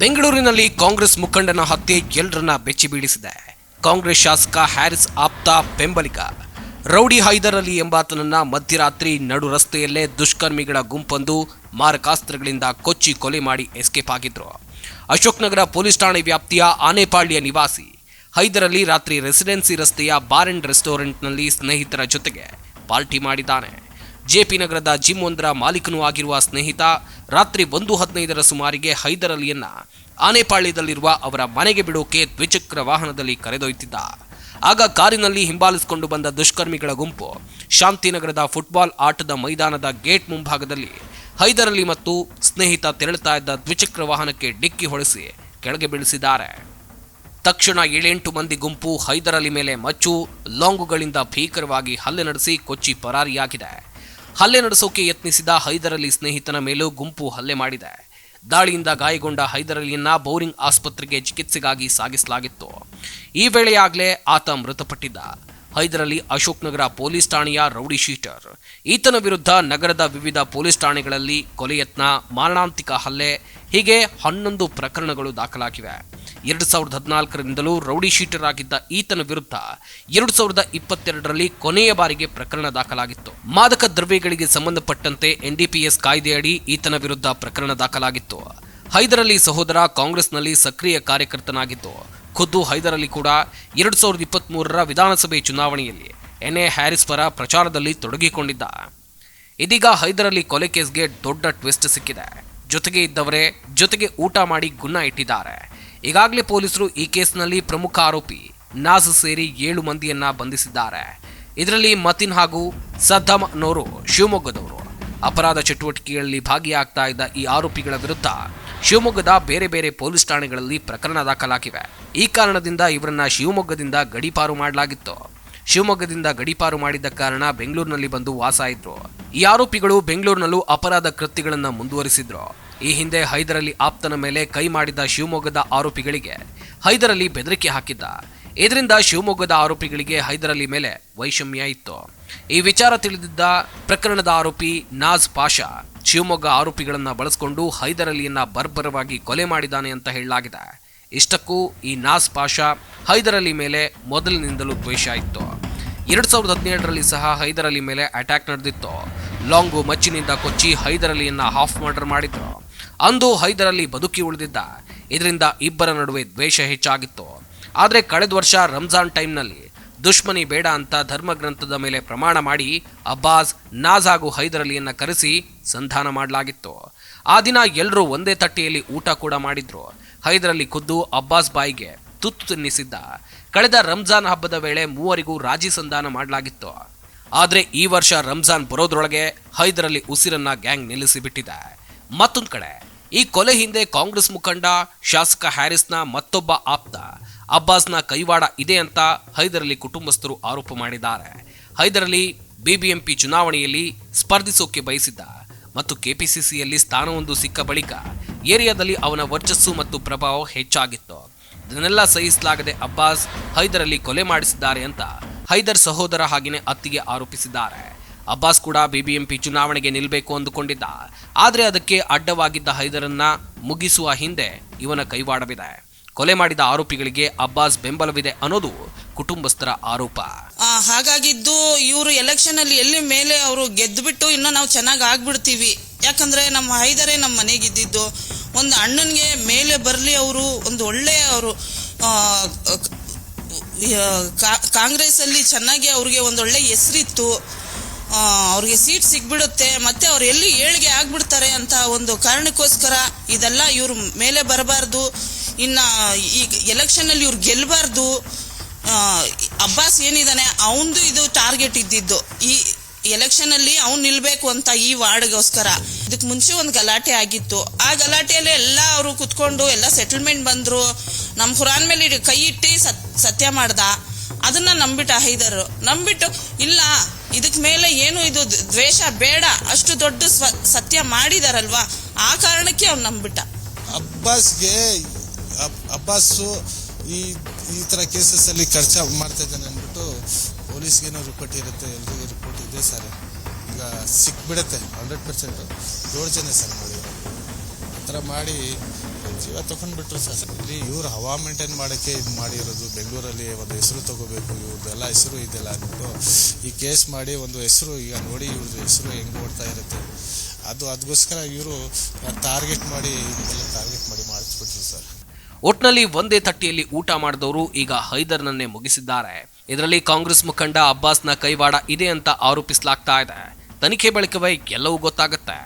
ಬೆಂಗಳೂರಿನಲ್ಲಿ ಕಾಂಗ್ರೆಸ್ ಮುಖಂಡನ ಹತ್ಯೆ ಎಲ್ಲರನ್ನ ಬೆಚ್ಚಿ ಬೀಳಿಸಿದೆ. ಕಾಂಗ್ರೆಸ್ ಶಾಸಕ ಹ್ಯಾರಿಸ್ ಆಪ್ತ ಬೆಂಬಲಿಗ. ರೌಡಿ ಹೈದರ್ ಅಲಿ ಎಂಬಾತನನ್ನ ಮಧ್ಯರಾತ್ರಿ ನಡು ರಸ್ತೆಯಲ್ಲೇ ದುಷ್ಕರ್ಮಿಗಳ ಗುಂಪೊಂದು ಮಾರಕಾಸ್ತ್ರಗಳಿಂದ ಕೊಚ್ಚಿ ಕೊಲೆ ಮಾಡಿ ಎಸ್ಕೇಪ್ ಆಗಿದ್ರು. ಅಶೋಕ್ ನಗರ ಪೊಲೀಸ್ ಠಾಣೆ ವ್ಯಾಪ್ತಿಯ ಆನೆಪಾಳ್ಯ ನಿವಾಸಿ. ಹೈದರ್ ರಾತ್ರಿ ರೆಸಿಡೆನ್ಸಿ ರಸ್ತೆಯ ಬಾರ್ ಅಂಡ್ ರೆಸ್ಟೋರೆಂಟ್ನಲ್ಲಿ ಸ್ನೇಹಿತರ ಜೊತೆಗೆ ಪಾರ್ಟಿ ಮಾಡಿದ್ದಾನೆ. ಜೆಪಿ ನಗರದ ಜಿಮ್ ಒಂದರ ಮಾಲೀಕನೂ ಆಗಿರುವ ಸ್ನೇಹಿತ, ರಾತ್ರಿ ಒಂದು ಹದಿನೈದರ ಸುಮಾರಿಗೆ ಹೈದರ್ ಅಲಿಯನ್ನ ಆನೆಪಾಳ್ಯದಲ್ಲಿರುವ ಅವರ ಮನೆಗೆ ಬಿಡೋಕೆ ದ್ವಿಚಕ್ರ ವಾಹನದಲ್ಲಿ ಕರೆದೊಯ್ತಿದ್ದ. ಆಗ ಕಾರಿನಲ್ಲಿ ಹಿಂಬಾಲಿಸಿಕೊಂಡು ಬಂದ ದುಷ್ಕರ್ಮಿಗಳ ಗುಂಪು ಶಾಂತಿನಗರದ ಫುಟ್ಬಾಲ್ ಆಟದ ಮೈದಾನದ ಗೇಟ್ ಮುಂಭಾಗದಲ್ಲಿ ಹೈದರ್ ಅಲಿ ಮತ್ತು ಸ್ನೇಹಿತ ತೆರಳುತ್ತಾ ಇದ್ದ ದ್ವಿಚಕ್ರ ವಾಹನಕ್ಕೆ ಡಿಕ್ಕಿ ಹೊಡೆಸಿ ಕೆಳಗೆ ಬೀಳಿಸಿದ್ದಾರೆ. ತಕ್ಷಣ ಏಳೆಂಟು ಮಂದಿ ಗುಂಪು ಹೈದರ್ ಅಲಿ ಮೇಲೆ ಮಚ್ಚು, ಲಾಂಗುಗಳಿಂದ ಭೀಕರವಾಗಿ ಹಲ್ಲೆ ನಡೆಸಿ ಕೊಚ್ಚಿ ಪರಾರಿಯಾಗಿದೆ. ಹಲ್ಲೆ ನಡೆಸೋಕೆ ಯತ್ನಿಸಿದ ಹೈದರ್ ಅಲಿ ಸ್ನೇಹಿತನ ಮೇಲೂ ಗುಂಪು ಹಲ್ಲೆ ಮಾಡಿದೆ. ದಾಳಿಯಿಂದ ಗಾಯಗೊಂಡ ಹೈದರ್ ಅಲಿಯನ್ನ ಬೌರಿಂಗ್ ಆಸ್ಪತ್ರೆಗೆ ಚಿಕಿತ್ಸೆಗಾಗಿ ಸಾಗಿಸಲಾಗಿತ್ತು. ಈ ವೇಳೆಯಾಗಲೇ ಆತ ಮೃತಪಟ್ಟಿದ್ದ. ಹೈದರ್ ಅಲಿ ಅಶೋಕ್ ನಗರ ಪೊಲೀಸ್ ಠಾಣೆಯ ರೌಡಿ ಶೀಟರ್. ಈತನ ವಿರುದ್ಧ ನಗರದ ವಿವಿಧ ಪೊಲೀಸ್ ಠಾಣೆಗಳಲ್ಲಿ ಕೊಲೆ ಯತ್ನ, ಮಾರಣಾಂತಿಕ ಹಲ್ಲೆ, ಹೀಗೆ ಹನ್ನೊಂದು ಪ್ರಕರಣಗಳು ದಾಖಲಾಗಿವೆ. ಎರಡು ಸಾವಿರದ ಹದಿನಾಲ್ಕರಿಂದಲೂ ರೌಡಿ ಶೀಟರ್ ಆಗಿದ್ದ ಈತನ ವಿರುದ್ಧ ಎರಡು ಸಾವಿರದ ಇಪ್ಪತ್ತೆರಡರಲ್ಲಿ ಕೊನೆಯ ಬಾರಿಗೆ ಪ್ರಕರಣ ದಾಖಲಾಗಿತ್ತು. ಮಾದಕ ದ್ರವ್ಯಗಳಿಗೆ ಸಂಬಂಧಪಟ್ಟಂತೆ ಎನ್ಡಿಪಿಎಸ್ ಕಾಯ್ದೆಯಡಿ ಈತನ ವಿರುದ್ಧ ಪ್ರಕರಣ ದಾಖಲಾಗಿತ್ತು. ಹೈದರ್ ಅಲಿ ಸಹೋದರ ಕಾಂಗ್ರೆಸ್ನಲ್ಲಿ ಸಕ್ರಿಯ ಕಾರ್ಯಕರ್ತನಾಗಿದ್ದು, ಖುದ್ದು ಹೈದರ್ ಅಲಿ ಕೂಡ ಎರಡು ಸಾವಿರದ ಇಪ್ಪತ್ತ್ಮೂರರ ವಿಧಾನಸಭೆ ಚುನಾವಣೆಯಲ್ಲಿ ಎನ್ ಎ ಹ್ಯಾರಿಸ್ ಪರ ಪ್ರಚಾರದಲ್ಲಿ ತೊಡಗಿಕೊಂಡಿದ್ದ. ಇದೀಗ ಹೈದರ್ ಅಲಿ ಕೊಲೆ ಕೇಸ್ಗೆ ದೊಡ್ಡ ಟ್ವಿಸ್ಟ್ ಸಿಕ್ಕಿದೆ. ಜೊತೆಗೆ ಇದ್ದವರೇ ಜೊತೆಗೆ ಊಟ ಮಾಡಿ ಗುನ್ನ ಇಟ್ಟಿದ್ದಾರೆ. ಈಗಾಗಲೇ ಪೊಲೀಸರು ಈ ಕೇಸ್ನಲ್ಲಿ ಪ್ರಮುಖ ಆರೋಪಿ ನಾಸ್ ಸೇರಿ ಏಳು ಮಂದಿಯನ್ನ ಬಂಧಿಸಿದ್ದಾರೆ. ಇದರಲ್ಲಿ ಮತಿನ್ ಹಾಗೂ ಸದ್ದಮ್ ಅನ್ನೋರು ಶಿವಮೊಗ್ಗದವರು. ಅಪರಾಧ ಚಟುವಟಿಕೆಗಳಲ್ಲಿ ಭಾಗಿಯಾಗ್ತಾ ಇದ್ದ ಈ ಆರೋಪಿಗಳ ವಿರುದ್ಧ ಶಿವಮೊಗ್ಗದ ಬೇರೆ ಬೇರೆ ಪೊಲೀಸ್ ಠಾಣೆಗಳಲ್ಲಿ ಪ್ರಕರಣ ದಾಖಲಾಗಿವೆ. ಈ ಕಾರಣದಿಂದ ಇವರನ್ನ ಶಿವಮೊಗ್ಗದಿಂದ ಗಡೀಪಾರು ಮಾಡಲಾಗಿತ್ತು. ಶಿವಮೊಗ್ಗದಿಂದ ಗಡೀಪಾರು ಮಾಡಿದ್ದ ಕಾರಣ ಬೆಂಗಳೂರಿನಲ್ಲಿ ಬಂದು ವಾಸ ಇದ್ರು. ಈ ಆರೋಪಿಗಳು ಬೆಂಗಳೂರಿನಲ್ಲೂ ಅಪರಾಧ ಕೃತ್ಯಗಳನ್ನು ಮುಂದುವರಿಸಿದ್ರು. ಈ ಹಿಂದೆ ಹೈದರ್ ಅಲಿ ಆಪ್ತನ ಮೇಲೆ ಕೈ ಮಾಡಿದ ಶಿವಮೊಗ್ಗದ ಆರೋಪಿಗಳಿಗೆ ಹೈದರ್ ಅಲಿ ಬೆದರಿಕೆ ಹಾಕಿದ್ದ. ಇದರಿಂದ ಶಿವಮೊಗ್ಗದ ಆರೋಪಿಗಳಿಗೆ ಹೈದರ್ ಅಲಿ ಮೇಲೆ ವೈಷಮ್ಯ ಇತ್ತು. ಈ ವಿಚಾರ ತಿಳಿದಿದ್ದ ಪ್ರಕರಣದ ಆರೋಪಿ ನಾಜ್ ಪಾಷಾ ಶಿವಮೊಗ್ಗ ಆರೋಪಿಗಳನ್ನು ಬಳಸಿಕೊಂಡು ಹೈದರ್ ಅಲಿಯನ್ನ ಬರ್ಬರವಾಗಿ ಕೊಲೆ ಮಾಡಿದ್ದಾನೆ ಅಂತ ಹೇಳಲಾಗಿದೆ. ಇಷ್ಟಕ್ಕೂ ಈ ನಾಜ್ ಪಾಷಾ ಹೈದರ್ ಅಲಿ ಮೇಲೆ ಮೊದಲಿನಿಂದಲೂ ದ್ವೇಷ ಇತ್ತು. ಎರಡು ಸಾವಿರದ ಹದಿನೇಳರಲ್ಲಿ ಸಹ ಹೈದರ್ ಅಲಿ ಮೇಲೆ ಅಟ್ಯಾಕ್ ನಡೆದಿತ್ತು. ಲಾಂಗು ಮಚ್ಚಿನಿಂದ ಕೊಚ್ಚಿ ಹೈದರ್ ಅಲಿಯನ್ನ ಹಾಫ್ ಮರ್ಡರ್ ಮಾಡಿದ್ರು. ಅಂದು ಹೈದರಲ್ಲಿ ಬದುಕಿ ಉಳಿದಿದ್ದ. ಇದರಿಂದ ಇಬ್ಬರ ನಡುವೆ ದ್ವೇಷ ಹೆಚ್ಚಾಗಿತ್ತು. ಆದರೆ ಕಳೆದ ವರ್ಷ ರಂಜಾನ್ ಟೈಮ್ನಲ್ಲಿ ದುಶ್ಮನಿ ಬೇಡ ಅಂತ ಧರ್ಮಗ್ರಂಥದ ಮೇಲೆ ಪ್ರಮಾಣ ಮಾಡಿ ಅಬ್ಬಾಸ್ ನಾಜ್ ಹಾಗೂ ಹೈದರ್ ಅಲಿಯನ್ನ ಕರೆಸಿ ಸಂಧಾನ ಮಾಡಲಾಗಿತ್ತು. ಆ ದಿನ ಎಲ್ಲರೂ ಒಂದೇ ತಟ್ಟೆಯಲ್ಲಿ ಊಟ ಕೂಡ ಮಾಡಿದ್ರು. ಹೈದರಲಿ ಖುದ್ದು ಅಬ್ಬಾಸ್ ಬಾಯಿಗೆ ತುತ್ತು ತಿನ್ನಿಸಿದ್ದ. ಕಳೆದ ರಂಜಾನ್ ಹಬ್ಬದ ವೇಳೆ ಮೂವರಿಗೂ ರಾಜಿ ಸಂಧಾನ ಮಾಡಲಾಗಿತ್ತು. ಆದರೆ ಈ ವರ್ಷ ರಂಜಾನ್ ಬರೋದ್ರೊಳಗೆ ಹೈದರ್ ಅಲಿ ಉಸಿರನ್ನ ಗ್ಯಾಂಗ್ ನಿಲ್ಲಿಸಿಬಿಟ್ಟಿದೆ. ಮತ್ತೊಂದು ಕಡೆ ಈ ಕೊಲೆ ಹಿಂದೆ ಕಾಂಗ್ರೆಸ್ ಮುಖಂಡ ಶಾಸಕ ಹ್ಯಾರಿಸ್ನ ಮತ್ತೊಬ್ಬ ಆಪ್ತ ಅಬ್ಬಾಸ್ನ ಕೈವಾಡ ಇದೆ ಅಂತ ಹೈದರಲಿ ಕುಟುಂಬಸ್ಥರು ಆರೋಪ ಮಾಡಿದ್ದಾರೆ. ಹೈದರಲಿ ಬಿಬಿಎಂಪಿ ಚುನಾವಣೆಯಲ್ಲಿ ಸ್ಪರ್ಧಿಸೋಕೆ ಬಯಸಿದ್ದ ಮತ್ತು ಕೆಪಿಸಿಸಿಯಲ್ಲಿ ಸ್ಥಾನವೊಂದು ಸಿಕ್ಕ ಬಳಿಕ ಏರಿಯಾದಲ್ಲಿ ಅವನ ವರ್ಚಸ್ಸು ಮತ್ತು ಪ್ರಭಾವ ಹೆಚ್ಚಾಗಿತ್ತು. ಇದನ್ನೆಲ್ಲ ಸಹಿಸಲಾಗದೆ ಅಬ್ಬಾಸ್ ಹೈದರಲ್ಲಿ ಕೊಲೆ ಮಾಡಿಸಿದ್ದಾರೆ ಅಂತ ಹೈದರ್ ಸಹೋದರ ಹಾಗೆಯೇ ಅತ್ತಿಗೆ ಆರೋಪಿಸಿದ್ದಾರೆ. ಅಬ್ಬಾಸ್ ಕೂಡ ಬಿಬಿಎಂಪಿ ಚುನಾವಣೆಗೆ ನಿಲ್ಲಬೇಕು ಅಂದುಕೊಂಡಿದ್ದ. ಆದರೆ ಅದಕ್ಕೆ ಅಡ್ಡವಾಗಿದ್ದ ಹೈದರನ್ನ ಮುಗಿಸುವ ಹಿಂದೆ ಇವನ ಕೈವಾಡವಿದೆ. ಕೊಲೆ ಮಾಡಿದ ಆರೋಪಿಗಳಿಗೆ ಅಬ್ಬಾಸ್ ಬೆಂಬಲವಿದೆ ಅನ್ನೋದು ಕುಟುಂಬಸ್ಥರ ಆರೋಪ. ಹಾಗಾಗಿದ್ದು ಇವರು ಎಲೆಕ್ಷನ್ ಅಲ್ಲಿ ಎಲ್ಲಿ ಮೇಲೆ ಅವರು ಗೆದ್ದುಬಿಟ್ಟು ಇನ್ನೂ ನಾವು ಚೆನ್ನಾಗಿ ಆಗ್ಬಿಡ್ತೀವಿ. ಯಾಕಂದ್ರೆ ನಮ್ಮ ಹೈದರೇ ನಮ್ಮ ಮನೆಗೆ ಇದ್ದಿದ್ದು ಒಂದು ಅಣ್ಣನಿಗೆ ಮೇಲೆ ಬರಲಿ ಅವರು, ಒಂದು ಒಳ್ಳೆಯ ಅವರು ಕಾಂಗ್ರೆಸ್ ಅಲ್ಲಿ ಚೆನ್ನಾಗಿ ಅವ್ರಿಗೆ ಒಂದು ಒಳ್ಳೆ ಹೆಸರಿತ್ತು. ಅವ್ರಿಗೆ ಸೀಟ್ ಸಿಗ್ಬಿಡುತ್ತೆ, ಮತ್ತೆ ಅವ್ರು ಎಲ್ಲಿ ಏಳಿಗೆ ಆಗ್ಬಿಡ್ತಾರೆ ಅಂತ ಒಂದು ಕಾರಣಕ್ಕೋಸ್ಕರ ಇದೆಲ್ಲ ಇವ್ರ ಮೇಲೆ ಬರಬಾರ್ದು. ಇನ್ನ ಈಗ ಎಲೆಕ್ಷನ್ ಅಲ್ಲಿ ಇವ್ರು ಗೆಲ್ಲಬಾರ್ದು ಅಬ್ಬಾಸ್ ಏನಿದಾನೆ, ಅವಂದು ಇದು ಟಾರ್ಗೆಟ್ ಇದ್ದಿದ್ದು. ಈ ಎಲೆಕ್ಷನ್ ಅಲ್ಲಿ ಅವ್ನು ನಿಲ್ಬೇಕು ಅಂತ ಈ ವಾರ್ಡ್ಗೋಸ್ಕರ. ಇದಕ್ಕೆ ಮುಂಚೆ ಒಂದು ಗಲಾಟೆ ಆಗಿತ್ತು. ಆ ಗಲಾಟೆಯಲ್ಲಿ ಎಲ್ಲ ಅವರು ಕುತ್ಕೊಂಡು, ಎಲ್ಲ ಸೆಟಲ್ಮೆಂಟ್ ಬಂದ್ರು. ನಮ್ಮ ಖುರಾನ್ ಮೇಲೆ ಕೈ ಇಟ್ಟು ಸತ್ ಸತ್ಯ ಮಾಡ್ದ. ಅದನ್ನ ನಂಬಿಟ್ಟ ಹೈದರು. ನಂಬಿಟ್ಟು, ಇಲ್ಲ ಮೇಲೆ ಏನು ಇದು ದ್ವೇಷ ಬೇಡ, ಅಷ್ಟು ದೊಡ್ಡ ಸತ್ಯ ಮಾಡಿದಾರಲ್ವಾ? ಆ ಕಾರಣಕ್ಕೆ ಅವ್ನು ನಂಬಿಟ್ಟ. ಅಬ್ಬಾಸ್ಗೆ ಅಬ್ಬಾಸ್ ಈ ಈ ಥರ ಕೇಸಸ್ಸಲ್ಲಿ ಖರ್ಚು ಮಾಡ್ತಾ ಇದ್ದಾನೆ ಅಂದ್ಬಿಟ್ಟು ಪೊಲೀಸ್ಗೇನೋ ರಿಪೋರ್ಟ್ ಇರುತ್ತೆ, ಎಲ್ರಿಗೂ ರಿಪೋರ್ಟ್ ಇದೆ ಸರ್ ಈಗ ಸಿಕ್ಬಿಡುತ್ತೆ ಹಂಡ್ರೆಡ್ ಪರ್ಸೆಂಟು ಏಳು ಜನ ಸರ್ ಮಾಡಿ ಆ ಥರ ಮಾಡಿ ಜೀವ ತಗೊಂಡ್ಬಿಟ್ರು ಸರ್. ಇವ್ರು ಹವಾ ಮೇಂಟೈನ್ ಮಾಡೋಕ್ಕೆ ಇದು ಮಾಡಿರೋದು, ಬೆಂಗಳೂರಲ್ಲಿ ಒಂದು ಹೆಸರು ತಗೋಬೇಕು ಇವ್ರದ್ದೆಲ್ಲ ಹೆಸರು ಇದೆಲ್ಲ ಅಂದ್ಬಿಟ್ಟು ಈ ಕೇಸ್ ಮಾಡಿ ಒಂದು ಹೆಸರು ಈಗ ನೋಡಿ ಇವ್ರದ್ದು ಹೆಸರು ಹೆಂಗೆ ಓಡ್ತಾ ಇರುತ್ತೆ. ಅದು ಅದಕ್ಕೋಸ್ಕರ ಇವರು ಟಾರ್ಗೆಟ್ ಮಾಡಿ ಇದನ್ನೆಲ್ಲ ಟಾರ್ಗೆಟ್ ಮಾಡಿ ಮಾಡಿಸ್ಬಿಟ್ರು ಸರ್. ಒಟ್ನಲ್ಲಿ ಒಂದೇ ತಟ್ಟಿಯಲ್ಲಿ ಊಟ ಮಾಡಿದವರು ಈಗ ಹೈದರ್ನನ್ನೇ ಮುಗಿಸಿದ್ದಾರೆ. ಇದರಲ್ಲಿ ಕಾಂಗ್ರೆಸ್ ಮುಖಂಡ ಅಬ್ಬಾಸ್ನ ಕೈವಾಡ ಇದೆ ಅಂತ ಆರೋಪಿಸಲಾಗ್ತಾ ಇದೆ. ತನಿಖೆ ಬಳಿಕವೇ ಎಲ್ಲವೂ ಗೊತ್ತಾಗುತ್ತೆ.